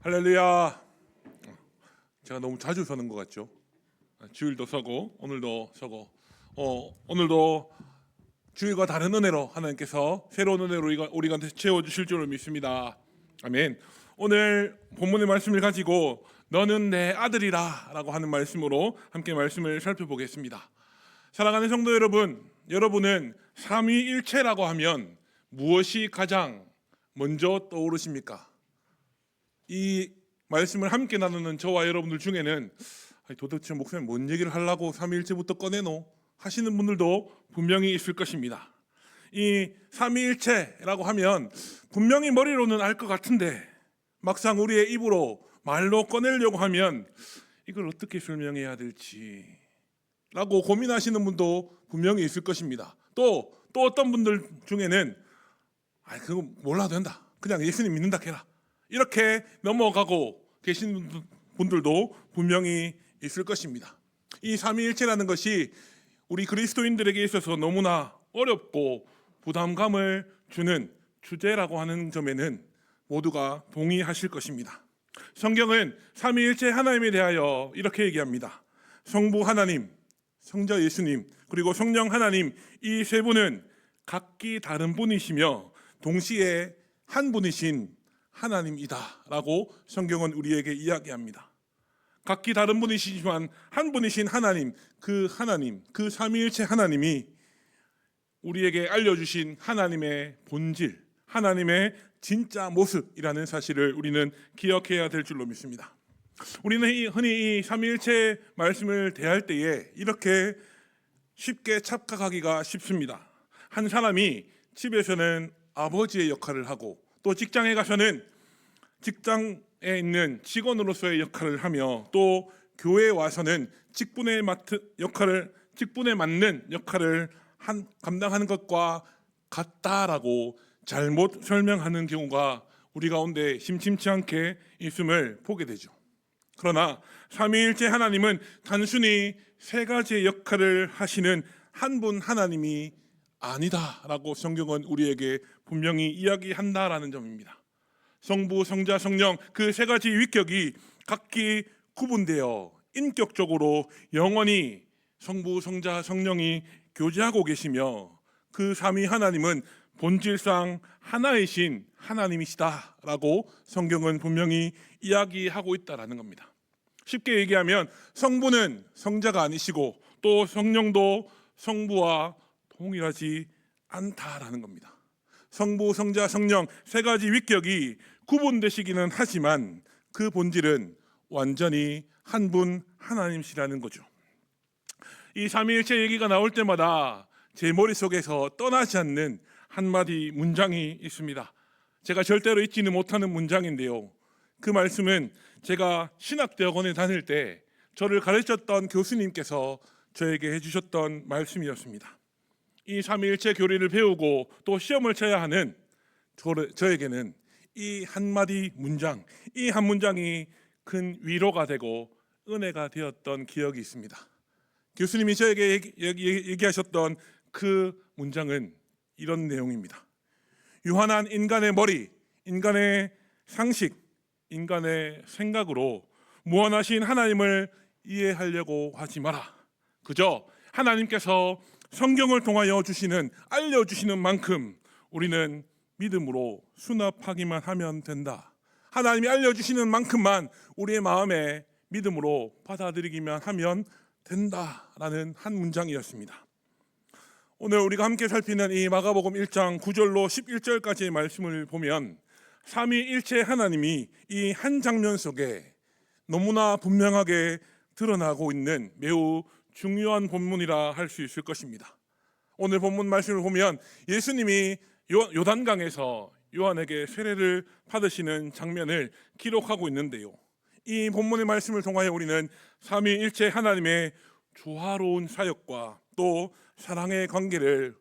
할렐루야. 제가 너무 자주 서는 것 같죠? 주일도 서고 오늘도 서고 어, 오늘도 주일과 다른 은혜로 하나님께서 새로운 은혜로 우리가 채워 주실 줄을 믿습니다. 아멘. 오늘 본문의 말씀을 가지고 너는 내 아들이라라고 하는 말씀으로 함께 말씀을 살펴보겠습니다. 사랑하는 성도 여러분, 여러분은 삼위일체라고 하면 무엇이 가장 먼저 떠오르십니까? 이 말씀을 함께 나누는 저와 여러분들 중에는 도대체 목사님 뭔 얘기를 하려고 삼위일체부터 꺼내노 하시는 분들도 분명히 있을 것입니다. 이 삼위일체라고 하면 분명히 머리로는 알 것 같은데 막상 우리의 입으로 말로 꺼내려고 하면 이걸 어떻게 설명해야 될지 라고 고민하시는 분도 분명히 있을 것입니다. 또, 또 어떤 분들 중에는 아, 그거 몰라도 된다. 그냥 예수님 믿는다 해라. 이렇게 넘어가고 계신 분들도 분명히 있을 것입니다. 이 삼위일체라는 것이 우리 그리스도인들에게 있어서 너무나 어렵고 부담감을 주는 주제라고 하는 점에는 모두가 동의하실 것입니다. 성경은 삼위일체 하나님에 대하여 이렇게 얘기합니다. 성부 하나님, 성자 예수님, 그리고 성령 하나님 이 세 분은 각기 다른 분이시며 동시에 한 분이신 하나님이다라고 성경은 우리에게 이야기합니다. 각기 다른 분이시지만 한 분이신 하나님, 그 하나님, 그 삼위일체 하나님이 우리에게 알려주신 하나님의 본질, 하나님의 진짜 모습이라는 사실을 우리는 기억해야 될 줄로 믿습니다. 우리는 이- 흔히 이 삼위일체 말씀을 대할 때에 이렇게 쉽게 착각하기가 쉽습니다. 한 사람이 집에서는 아버지의 역할을 하고 또 직장에 가서는 직장에 있는 직원으로서의 역할을 하며 또 교회에 와서는 직분에 맡은 역할을 직분에 맞는 역할을 한, 감당하는 것과 같다라고 잘못 설명하는 경우가 우리 가운데 심심치 않게 있음을 보게 되죠. 그러나 삼위일체 하나님은 단순히 세 가지의 역할을 하시는 한 분 하나님이 아니다라고 성경은 우리에게 분명히 이야기한다라는 점입니다. 성부, 성자, 성령 그 세 가지 위격이 각기 구분되어 인격적으로 영원히 성부, 성자, 성령이 교제하고 계시며 그 삼위 하나님은 본질상 하나이신 하나님이시다라고 성경은 분명히 이야기하고 있다라는 겁니다. 쉽게 얘기하면 성부는 성자가 아니시고 또 성령도 성부와 동일하지 않다라는 겁니다. 성부, 성자, 성령 세 가지 위격이 구분되시기는 하지만 그 본질은 완전히 한 분 하나님이시라는 거죠. 이 삼위일체 얘기가 나올 때마다 제 머릿속에서 떠나지 않는 한마디 문장이 있습니다. 제가 절대로 잊지는 못하는 문장인데요. 그 말씀은 제가 신학대학원에 다닐 때 저를 가르쳤던 교수님께서 저에게 해주셨던 말씀이었습니다. 이 삼위일체 교리를 배우고 또 시험을 쳐야 하는 저- 저에게는 이 한마디 문장, 이 한 문장이 큰 위로가 되고 은혜가 되었던 기억이 있습니다. 교수님이 저에게 얘기, 얘기, 얘기하셨던 그 문장은 이런 내용입니다. 유한한 인간의 머리, 인간의 상식, 인간의 생각으로 무한하신 하나님을 이해하려고 하지 마라. 그저 하나님께서 성경을 통하여 주시는 알려 주시는 만큼 우리는 믿음으로 수납하기만 하면 된다. 하나님이 알려 주시는 만큼만 우리의 마음에 믿음으로 받아들이기만 하면 된다라는 한 문장이었습니다. 오늘 우리가 함께 살피는 이 마가복음 1장 9절로 11절까지의 말씀을 보면 삼위일체 하나님이 이 한 장면 속에 너무나 분명하게 드러나고 있는 매우 중요한 본문이라 할 수 있을 것입니다. 오늘 본문 말씀을 보면 예수님이 요- 요단강에서 요한에게 세례를 받으시는 장면을 기록하고 있는데요. 이 본문의 말씀을 통하여 우리는 삼위일체 하나님의 조화로운 사역과 또 사랑의 관계를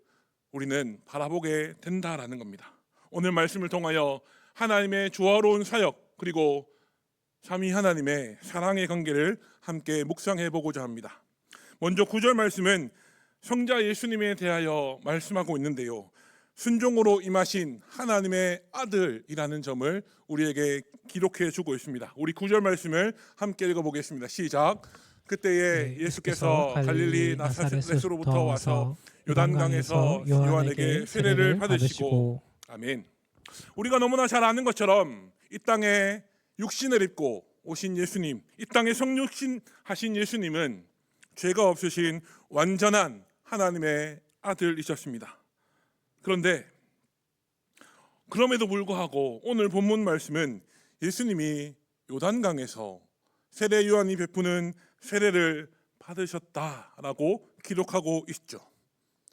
우리는 바라보게 된다라는 겁니다. 오늘 말씀을 통하여 하나님의 조화로운 사역 그리고 삼위 하나님의 사랑의 관계를 함께 묵상해 보고자 합니다. 먼저 구절 말씀은 성자 예수님에 대하여 말씀하고 있는데요. 순종으로 임하신 하나님의 아들이라는 점을 우리에게 기록해 주고 있습니다. 우리 구절 말씀을 함께 읽어 보겠습니다. 시작. 그때에 네, 예수께서 갈릴리 나사렛으로부터 와서 요단강에서 요한에게 세례를 받으시고 아멘. 우리가 너무나 잘 아는 것처럼 이 땅에 육신을 입고 오신 예수님, 이 땅에 성육신 하신 예수님은 죄가 없으신 완전한 하나님의 아들이셨습니다. 그런데 그럼에도 불구하고 오늘 본문 말씀은 예수님이 요단강에서 세례 요한이 베푸는 세례를 받으셨다라고 기록하고 있죠.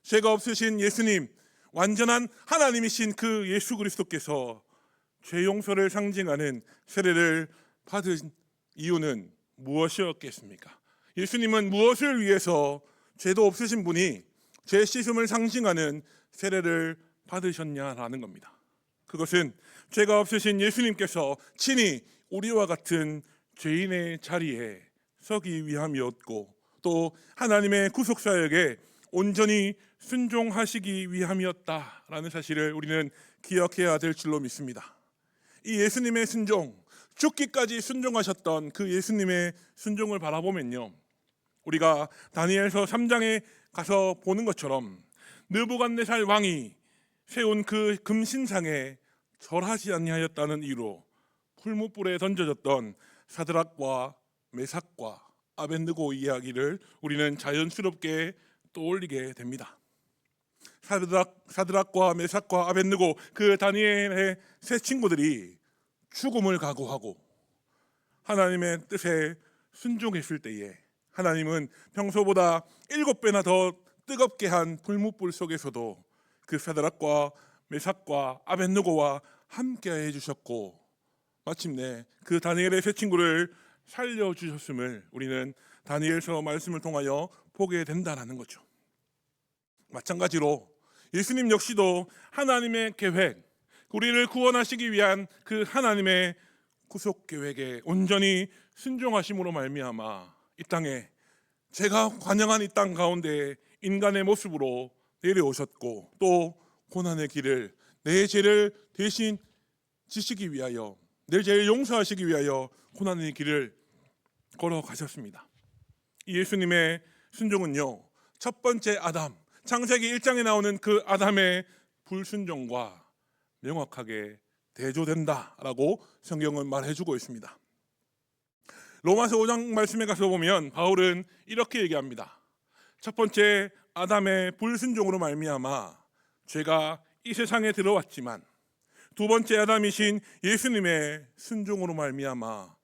죄가 없으신 예수님, 완전한 하나님이신 그 예수 그리스도께서 죄 용서를 상징하는 세례를 받은 이유는 무엇이었겠습니까? 예수님은 무엇을 위해서 죄도 없으신 분이 죄 씻음을 상징하는 세례를 받으셨냐라는 겁니다. 그것은 죄가 없으신 예수님께서 친히 우리와 같은 죄인의 자리에 서기 위함이었고 또 하나님의 구속사역에 온전히 순종하시기 위함이었다라는 사실을 우리는 기억해야 될 줄로 믿습니다. 이 예수님의 순종, 죽기까지 순종하셨던 그 예수님의 순종을 바라보면요. 우리가 다니엘서 3장에 가서 보는 것처럼 느부갓네살 왕이 세운 그 금신상에 절하지 아니하였다는 이유로 풀무불에 던져졌던 사드락과 메삭과 아벤느고 이야기를 우리는 자연스럽게 떠올리게 됩니다. 사드락, 사드락과 메삭과 아벤느고 그 다니엘의 세 친구들이 죽음을 각오하고 하나님의 뜻에 순종했을 때에 하나님은 평소보다 일곱 배나 더 뜨겁게 한 불무불 속에서도 그 사드락과 메삭과 아벤느고와 함께 해주셨고 마침내 그 다니엘의 세 친구를 살려주셨음을 우리는 다니엘서 말씀을 통하여 보게 된다는 거죠. 마찬가지로 예수님 역시도 하나님의 계획, 우리를 구원하시기 위한 그 하나님의 구속 계획에 온전히 순종하심으로 말미암아 이 땅에 제가 관영한 이 땅 가운데 인간의 모습으로 내려오셨고 또 고난의 길을 내 죄를 대신 지시기 위하여 내 죄를 용서하시기 위하여 고난의 길을 걸어가셨습니다. 이 예수님의 순종은요 첫 번째 아담 창세기 1장에 나오는 그 아담의 불순종과 명확하게 대조된다라고 성경은 말해주고 있습니다. 로마서 5장 말씀에 가서 보면 바울은 이렇게 얘기합니다. 첫 번째 아담의 불순종으로 말미암아 죄가 이 세상에 들어왔지만 두 번째 아담이신 예수님의 순종으로 말미암아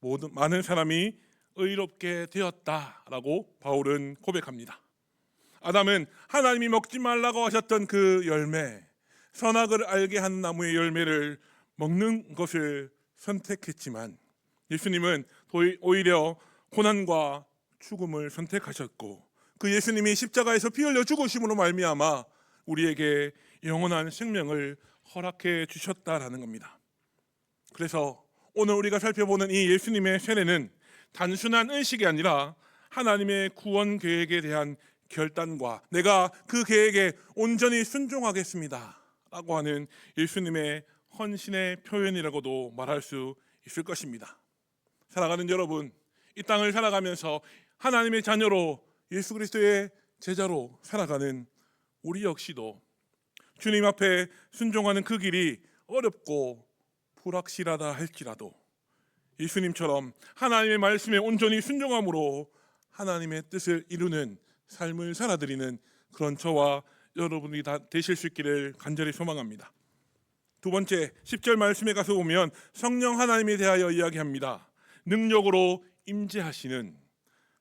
모든 많은 사람이 의롭게 되었다라고 바울은 고백합니다. 아담은 하나님이 먹지 말라고 하셨던 그 열매, 선악을 알게 한 나무의 열매를 먹는 것을 선택했지만 예수님은 오히려 고난과 죽음을 선택하셨고 그 예수님이 십자가에서 피 흘려 죽으심으로 말미암아 우리에게 영원한 생명을 허락해 주셨다라는 겁니다. 그래서 오늘 우리가 살펴보는 이 예수님의 세례는 단순한 의식이 아니라 하나님의 구원 계획에 대한 결단과 내가 그 계획에 온전히 순종하겠습니다. 라고 하는 예수님의 헌신의 표현이라고도 말할 수 있을 것입니다. 사랑하는 여러분, 이 땅을 살아가면서 하나님의 자녀로 예수 그리스도의 제자로 살아가는 우리 역시도 주님 앞에 순종하는 그 길이 어렵고 불확실하다 할지라도 예수님처럼 하나님의 말씀에 온전히 순종함으로 하나님의 뜻을 이루는 삶을 살아드리는 그런 저와 여러분이 다 되실 수 있기를 간절히 소망합니다. 두 번째 10절 말씀에 가서 보면 성령 하나님에 대하여 이야기합니다. 능력으로 임재하시는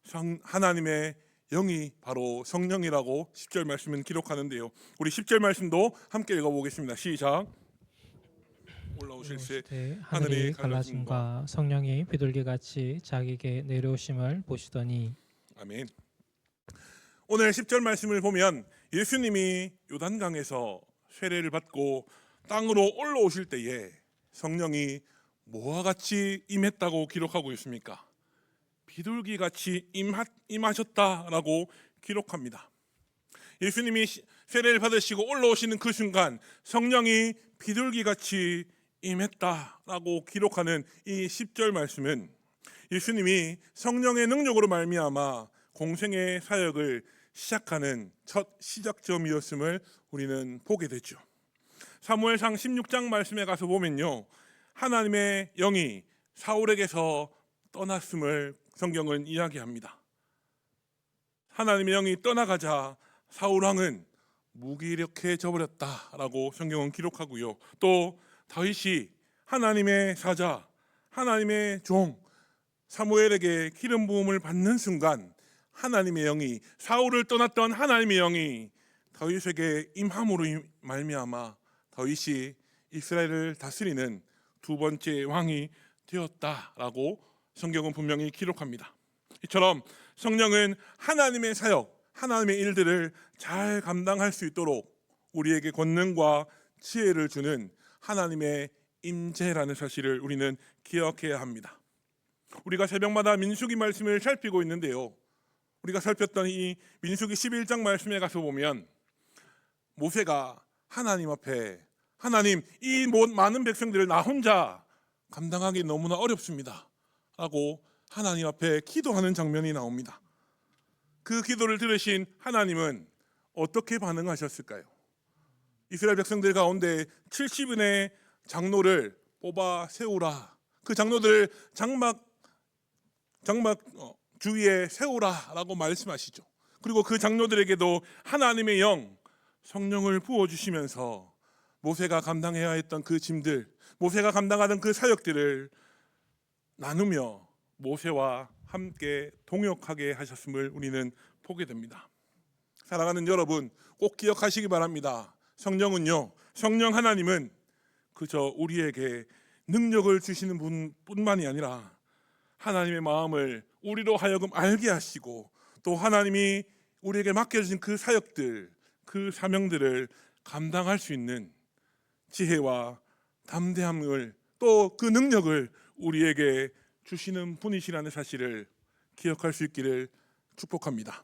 성 하나님의 영이 바로 성령이라고 10절 말씀은 기록하는데요. 우리 10절 말씀도 함께 읽어보겠습니다. 시작. 올라오실세 때 하늘이 갈라짐과 성령이 비둘기 같이 자기에게 내려오심을 보시더니 아멘. 오늘 10절 말씀을 보면 예수님이 요단강에서 세례를 받고 땅으로 올라오실 때에 성령이 뭐와 같이 임했다고 기록하고 있습니까? 비둘기 같이 임하, 임하셨다라고 기록합니다. 예수님이 세례를 받으시고 올라오시는 그 순간 성령이 비둘기 같이 임했다라고 기록하는 이 10절 말씀은 예수님이 성령의 능력으로 말미암아 공생의 사역을 시작하는 첫 시작점이었음을 우리는 보게 되죠. 사무엘상 16장 말씀에 가서 보면요. 하나님의 영이 사울에게서 떠났음을 성경은 이야기합니다. 하나님의 영이 떠나가자 사울 왕은 무기력해져 버렸다라고 성경은 기록하고요. 또 다윗이 하나님의 사자, 하나님의 종 사무엘에게 기름 부음을 받는 순간 하나님의 영이 사울을 떠났던 하나님의 영이 다윗에게 임함으로 임- 말미암아 다윗이 이스라엘을 다스리는 두 번째 왕이 되었다라고 성경은 분명히 기록합니다. 이처럼 성령은 하나님의 사역, 하나님의 일들을 잘 감당할 수 있도록 우리에게 권능과 지혜를 주는 하나님의 임재라는 사실을 우리는 기억해야 합니다. 우리가 새벽마다 민수기 말씀을 살피고 있는데요. 우리가 살폈던 이 민수기 11장 말씀에 가서 보면 모세가 하나님 앞에 하나님 이 모- 많은 백성들을 나 혼자 감당하기 너무나 어렵습니다. 라고 하나님 앞에 기도하는 장면이 나옵니다. 그 기도를 들으신 하나님은 어떻게 반응하셨을까요? 이스라엘 백성들 가운데 70인의 장로를 뽑아 세우라. 그 장로들을 장막 장막 어, 주위에 세우라라고 말씀하시죠. 그리고 그 장로들에게도 하나님의 영 성령을 부어 주시면서 모세가 감당해야 했던 그 짐들, 모세가 감당하던 그 사역들을 나누며 모세와 함께 동역하게 하셨음을 우리는 보게 됩니다. 사랑하는 여러분, 꼭 기억하시기 바랍니다. 성령은요, 성령 하나님은 그저 우리에게 능력을 주시는 분 뿐만이 아니라 하나님의 마음을 우리로 하여금 알게 하시고 또 하나님이 우리에게 맡겨주신 그 사역들, 그 사명들을 감당할 수 있는 지혜와 담대함을 또 그 능력을 우리에게 주시는 분이시라는 사실을 기억할 수 있기를 축복합니다.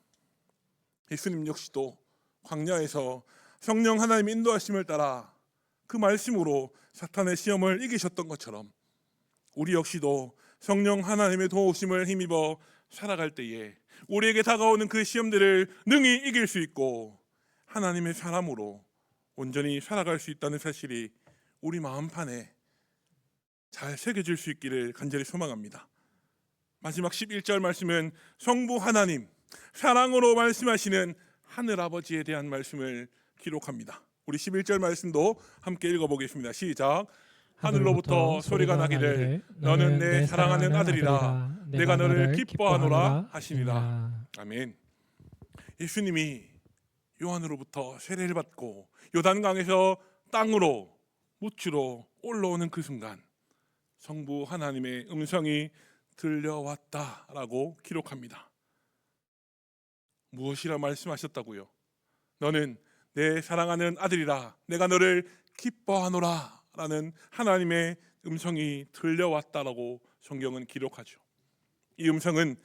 예수님 역시도 광야에서 성령 하나님 인도하심을 따라 그 말씀으로 사탄의 시험을 이기셨던 것처럼 우리 역시도 성령 하나님의 도우심을 힘입어 살아갈 때에 우리에게 다가오는 그 시험들을 능히 이길 수 있고 하나님의 사람으로 온전히 살아갈 수 있다는 사실이 우리 마음판에 잘 새겨질 수 있기를 간절히 소망합니다. 마지막 11절 말씀은 성부 하나님 사랑으로 말씀하시는 하늘 아버지에 대한 말씀을 기록합니다. 우리 11절 말씀도 함께 읽어 보겠습니다. 시작. 하늘로부터 소리가 나기를 너는 내 사랑하는 아들이라 내가 너를 기뻐하노라 하시니라. 아멘. 예수님이 요한으로부터 세례를 받고 요단강에서 땅으로 묻히러 올라오는 그 순간 성부 하나님의 음성이 들려왔다라고 기록합니다. 무엇이라 말씀하셨다고요? 너는 내 사랑하는 아들이라 내가 너를 기뻐하노라 라는 하나님의 음성이 들려왔다라고 성경은 기록하죠. 이 음성은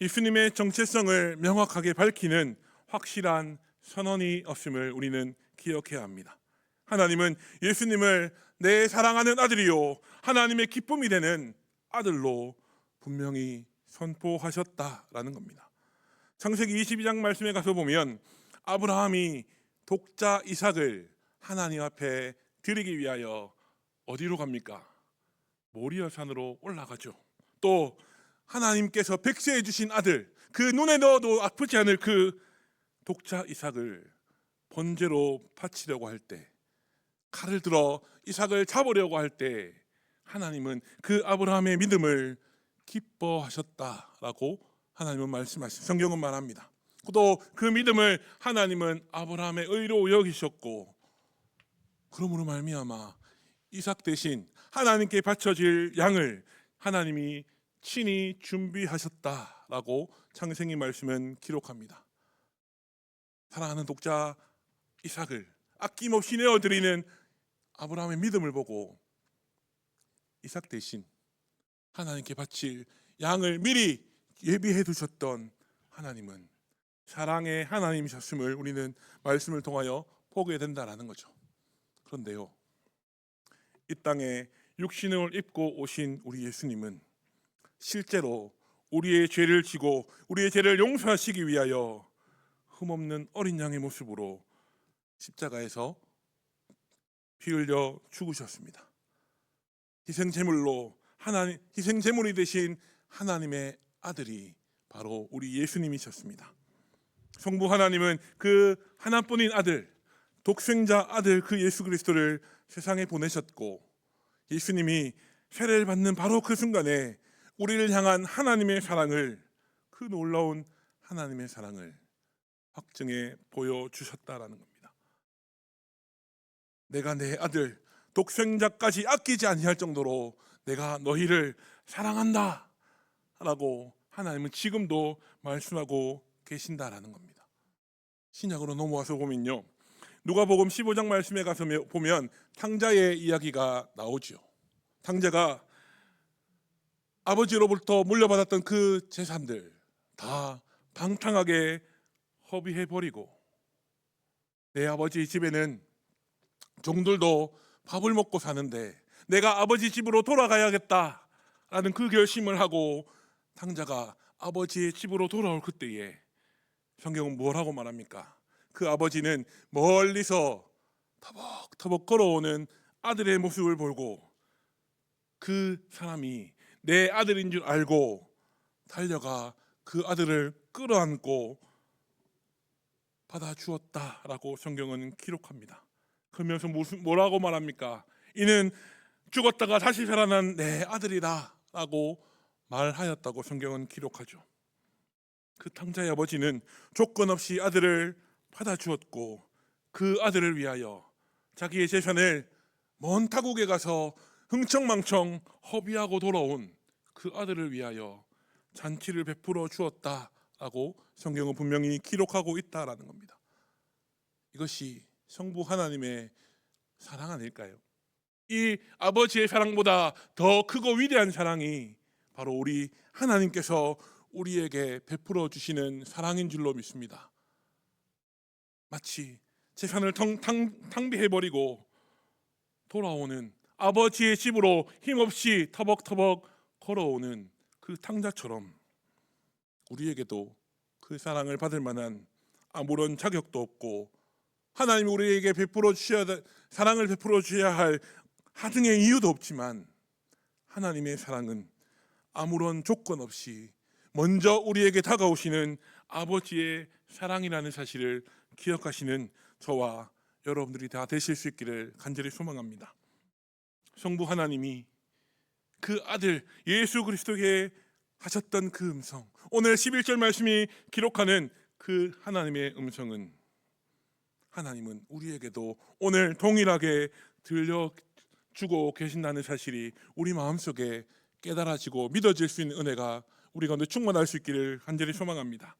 예수님의 정체성을 명확하게 밝히는 확실한 선언이 없음을 우리는 기억해야 합니다. 하나님은 예수님을 내 사랑하는 아들이요 하나님의 기쁨이 되는 아들로 분명히 선포하셨다라는 겁니다. 창세기 22장 말씀에 가서 보면 아브라함이 독자 이삭을 하나님 앞에 드리기 위하여 어디로 갑니까? 모리아 산으로 올라가죠. 또 하나님께서 백세해 주신 아들 그 눈에 넣어도 아프지 않을 그 독자 이삭을 번제로 바치려고 할 때 칼을 들어 이삭을 잡으려고 할 때 하나님은 그 아브라함의 믿음을 기뻐하셨다라고 하나님은 말씀하시 성경은 말합니다. 또 그 믿음을 하나님은 아브라함의 의로 여기셨고 그러므로 말미암아 이삭 대신 하나님께 바쳐질 양을 하나님이 친히 준비하셨다라고 창세기 말씀은 기록합니다. 사랑하는 독자 이삭을 아낌없이 내어드리는 아브라함의 믿음을 보고 이삭 대신 하나님께 바칠 양을 미리 예비해 두셨던 하나님은 사랑의 하나님이셨음을 우리는 말씀을 통하여 보게 된다라는 거죠. 그런데요. 이 땅에 육신을 입고 오신 우리 예수님은 실제로 우리의 죄를 지고 우리의 죄를 용서하시기 위하여 흠없는 어린 양의 모습으로 십자가에서 피 흘려 죽으셨습니다. 희생 제물로 하나님 희생 제물이 되신 하나님의 아들이 바로 우리 예수님이셨습니다. 성부 하나님은 그 하나뿐인 아들 독생자 아들 그 예수 그리스도를 세상에 보내셨고 예수님이 세례를 받는 바로 그 순간에 우리를 향한 하나님의 사랑을 그 놀라운 하나님의 사랑을 확증해 보여 주셨다라는 겁니다. 내가 내 아들 독생자까지 아끼지 아니할 정도로 내가 너희를 사랑한다 라고 하나님은 지금도 말씀하고 계신다라는 겁니다. 신약으로 넘어와서 보면요. 누가복음 15장 말씀에 가서 보면 탕자의 이야기가 나오죠. 탕자가 아버지로부터 물려받았던 그 재산들 다 방탕하게 허비해 버리고 내 아버지 집에는 종들도 밥을 먹고 사는데 내가 아버지 집으로 돌아가야겠다라는 그 결심을 하고 탕자가 아버지의 집으로 돌아올 그때에 성경은 뭐라고 말합니까? 그 아버지는 멀리서 터벅터벅 걸어오는 아들의 모습을 보고 그 사람이 내 아들인 줄 알고 달려가 그 아들을 끌어안고 받아 주었다라고 성경은 기록합니다. 그러면서 무슨 뭐라고 말합니까? 이는 죽었다가 다시 살아난 내 아들이다라고 말하였다고 성경은 기록하죠. 그 탕자의 아버지는 조건 없이 아들을 받아 주었고 그 아들을 위하여 자기의 재산을 먼 타국에 가서 흥청망청 허비하고 돌아온 그 아들을 위하여 잔치를 베풀어 주었다 라고 성경은 분명히 기록하고 있다라는 겁니다. 이것이 성부 하나님의 사랑 아닐까요? 이 아버지의 사랑보다 더 크고 위대한 사랑이 바로 우리 하나님께서 우리에게 베풀어 주시는 사랑인 줄로 믿습니다. 마치 재산을 텅, 탕, 탕 비해 버리고 돌아오는 아버지의 집으로 힘없이 터벅터벅 걸어오는 그 탕자처럼 우리에게도 그 사랑을 받을 만한 아무런 자격도 없고 하나님이 우리에게 베풀어 주셔야 사랑을 베풀어 주셔야 할 하등의 이유도 없지만 하나님의 사랑은 아무런 조건 없이 먼저 우리에게 다가오시는 아버지의 사랑이라는 사실을 기억하시는 저와 여러분들이 다 되실 수 있기를 간절히 소망합니다. 성부 하나님이 그 아들 예수 그리스도에게 하셨던 그 음성 오늘 11절 말씀이 기록하는 그 하나님의 음성은 하나님은 우리에게도 오늘 동일하게 들려주고 계신다는 사실이 우리 마음속에 깨달아지고 믿어질 수 있는 은혜가 우리 가운데 충만할 수 있기를 간절히 소망합니다.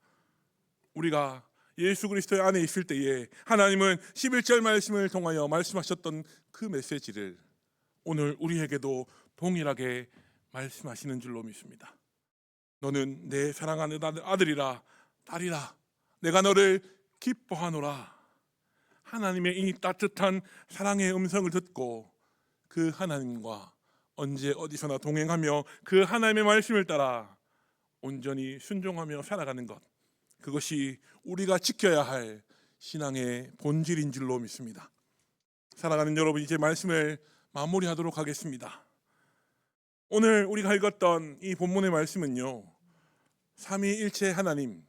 우리가 예수 그리스도의 안에 있을 때에 하나님은 11절 말씀을 통하여 말씀하셨던 그 메시지를 오늘 우리에게도 동일하게 말씀하시는 줄로 믿습니다. 너는 내 사랑하는 아들이라 딸이라 내가 너를 기뻐하노라. 하나님의 이 따뜻한 사랑의 음성을 듣고 그 하나님과 언제 어디서나 동행하며 그 하나님의 말씀을 따라 온전히 순종하며 살아가는 것 그것이 우리가 지켜야 할 신앙의 본질인 줄로 믿습니다. 사랑하는 여러분 이제 말씀을 마무리하도록 하겠습니다. 오늘 우리가 읽었던 이 본문의 말씀은요. 삼위일체 하나님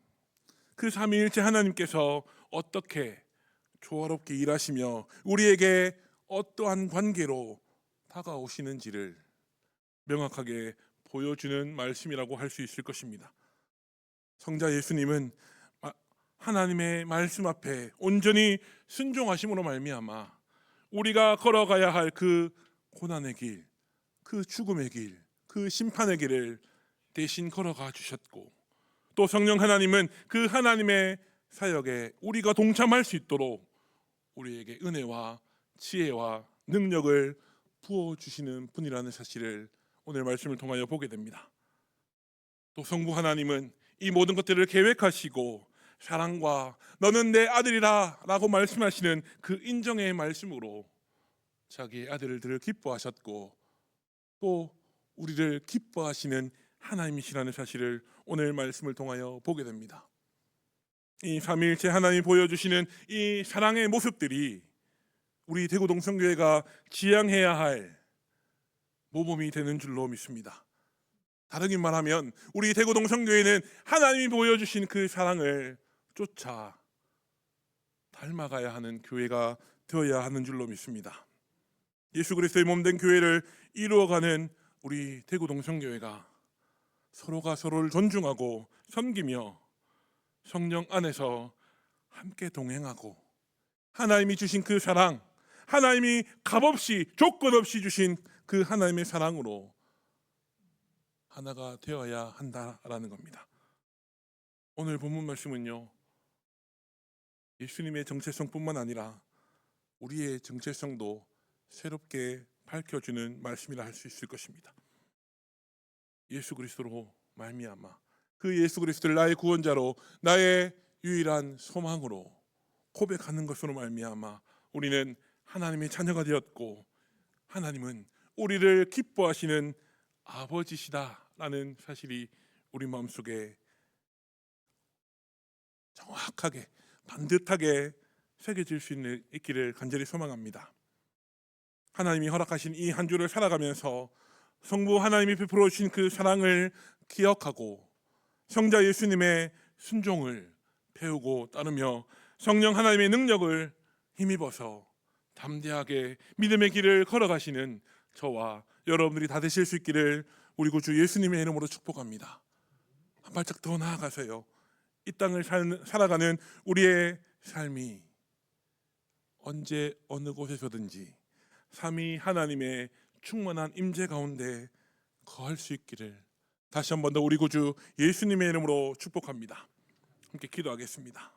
그 삼위일체 하나님께서 어떻게 조화롭게 일하시며 우리에게 어떠한 관계로 다가오시는지를 명확하게 보여주는 말씀이라고 할 수 있을 것입니다. 성자 예수님은 하나님의 말씀 앞에 온전히 순종하심으로 말미암아 우리가 걸어가야 할 그 고난의 길, 그 죽음의 길, 그 심판의 길을 대신 걸어가 주셨고 또 성령 하나님은 그 하나님의 사역에 우리가 동참할 수 있도록 우리에게 은혜와 지혜와 능력을 부어 주시는 분이라는 사실을 오늘 말씀을 통하여 보게 됩니다. 또 성부 하나님은 이 모든 것들을 계획하시고 사랑과 너는 내 아들이라라고 말씀하시는 그 인정의 말씀으로 자기의 아들들을 기뻐하셨고 또 우리를 기뻐하시는 하나님이시라는 사실을 오늘 말씀을 통하여 보게 됩니다. 이 삼위일체 하나님이 보여주시는 이 사랑의 모습들이 우리 대구 동성교회가 지향해야 할 모범이 되는 줄로 믿습니다. 다르게 말하면 우리 대구 동성교회는 하나님이 보여주신 그 사랑을 쫓아 닮아가야 하는 교회가 되어야 하는 줄로 믿습니다. 예수 그리스도의 몸된 교회를 이루어가는 우리 대구 동성교회가 서로가 서로를 존중하고 섬기며 성령 안에서 함께 동행하고 하나님이 주신 그 사랑, 하나님이 값없이 조건 없이 주신 그 하나님의 사랑으로 하나가 되어야 한다라는 겁니다. 오늘 본문 말씀은요. 예수님의 정체성뿐만 아니라 우리의 정체성도 새롭게 밝혀주는 말씀이라 할 수 있을 것입니다. 예수 그리스도로 말미암아 그 예수 그리스도를 나의 구원자로 나의 유일한 소망으로 고백하는 것으로 말미암아 우리는 하나님의 자녀가 되었고 하나님은 우리를 기뻐하시는 아버지시다라는 사실이 우리 마음속에 정확하게 반듯하게 새겨질 수 있기를 간절히 소망합니다. 하나님이 허락하신 이 한 주를 살아가면서 성부 하나님이 베풀어 주신 그 사랑을 기억하고 성자 예수님의 순종을 배우고 따르며 성령 하나님의 능력을 힘입어서 담대하게 믿음의 길을 걸어가시는 저와 여러분들이 다 되실 수 있기를 우리 구주 예수님의 이름으로 축복합니다. 한 발짝 더 나아가세요. 이 땅을 살, 살아가는 우리의 삶이 언제 어느 곳에서든지 삼위 하나님의 충만한 임재 가운데 거할 수 있기를 다시 한 번 더 우리 구주 예수님의 이름으로 축복합니다. 함께 기도하겠습니다.